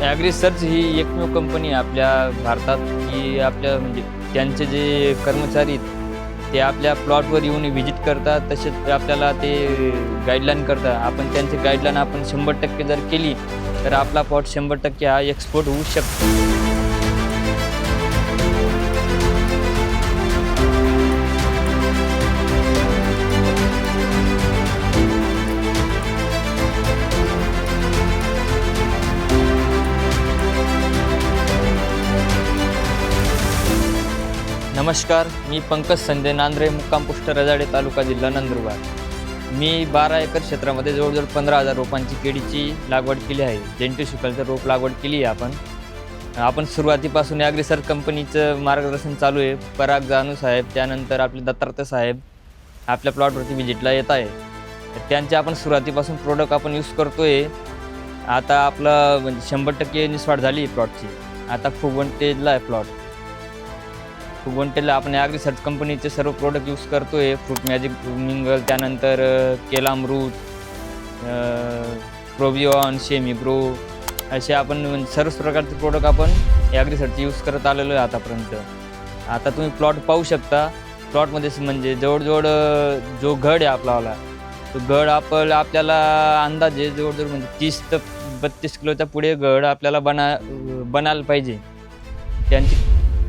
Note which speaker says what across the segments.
Speaker 1: ॲग्रीसर्च ही एकमेव कंपनी आहे आपल्या भारतात की आपल्या म्हणजे त्यांचे जे कर्मचारी आहेत ते आपल्या प्लॉटवर येऊन व्हिजिट करतात. तसेच आपल्याला ते गाईडलाईन करतात. आपण त्यांची गाईडलाईन आपण शंभर टक्के जर केली तर आपला प्लॉट शंभर टक्के हा एक्सपोर्ट होऊ शकतो. नमस्कार मी पंकज संजय नांद्रे मुक्कामपुष्ट रजाडे तालुका जिल्हा नंदुरबार. मी बारा एकर क्षेत्रामध्ये जवळजवळ पंधरा हजार रोपांची केळीची लागवड केली आहे. जेंटू शिकलचं रोप लागवड केली आहे आपण. आपण सुरुवातीपासून ॲग्रिसर कंपनीचं मार्गदर्शन चालू आहे. पराग जानू साहेब त्यानंतर आपले दत्तात्रय साहेब आपल्या प्लॉटवरती व्हिजिटला येत आहे. तर त्यांचे आपण सुरुवातीपासून प्रोडक्ट आपण यूज करतो आहे आता आपलं म्हणजे शंभर टक्के निस्वाट झाली आहे प्लॉटची आता फुगवंटेजला आहे प्लॉट फुगवंटेला आपण ॲग्री सर्च कंपनीचे सर्व प्रोडक्ट यूज करतो आहे फ्रूट मॅजिक मिंगल त्यानंतर अ, केलामरूट प्रोबिओन शेमिग्रो असे आपण सर्वच प्रकारचे प्रोडक्ट आपण ॲग्रीसर्च यूज करत आलेलो आहे आतापर्यंत. आता तुम्ही प्लॉट पाहू शकता. प्लॉटमध्ये म्हणजे जवळजवळ जो घड आहे आपलावाला तो गड आपण आपल्याला अंदाजे जवळजवळ म्हणजे तीस ते बत्तीस किलोच्या पुढे गड आपल्याला बना बनायला पाहिजे. त्यांची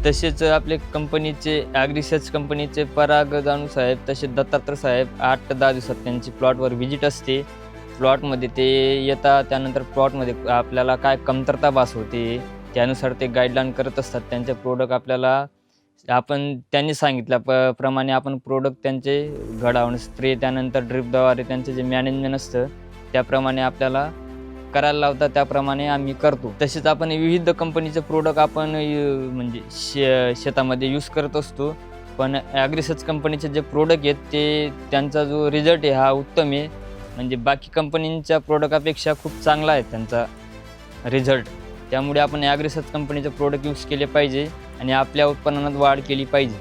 Speaker 1: तसेच आपले कंपनीचे ॲग्रिसर्च कंपनीचे पराग जाणू साहेब तसेच दत्तात्रय साहेब आठ ते दहा दिवसात त्यांची प्लॉटवर व्हिजिट असते. प्लॉटमध्ये ते येतात त्यानंतर प्लॉटमध्ये आपल्याला काय कमतरता भास होते त्यानुसार ते गाईडलाईन करत असतात. त्यांचे प्रोडक्ट आपल्याला आपण त्यांनी सांगितल्या प प्रमाणे आपण प्रोडक्ट त्यांचे घडावून स्प्रे त्यानंतर ड्रिपद्वारे त्यांचे जे मॅनेजमेंट असतं त्याप्रमाणे आपल्याला करायला लावतात त्याप्रमाणे आम्ही करतो. तसेच आपण विविध कंपनीचे प्रोडक्ट आपण म्हणजे शे शेतामध्ये यूज करत असतो. पण ॲग्रिसच कंपनीचे जे प्रोडक्ट आहेत ते त्यांचा जो रिझल्ट आहे हा उत्तम आहे. म्हणजे बाकी कंपनींच्या प्रोडक्टापेक्षा खूप चांगला आहे त्यांचा रिझल्ट त्यामुळे आपण ॲग्रिसच कंपनीचे प्रोडक्ट यूज केले पाहिजे आणि आपल्या उत्पन्नात वाढ केली पाहिजे.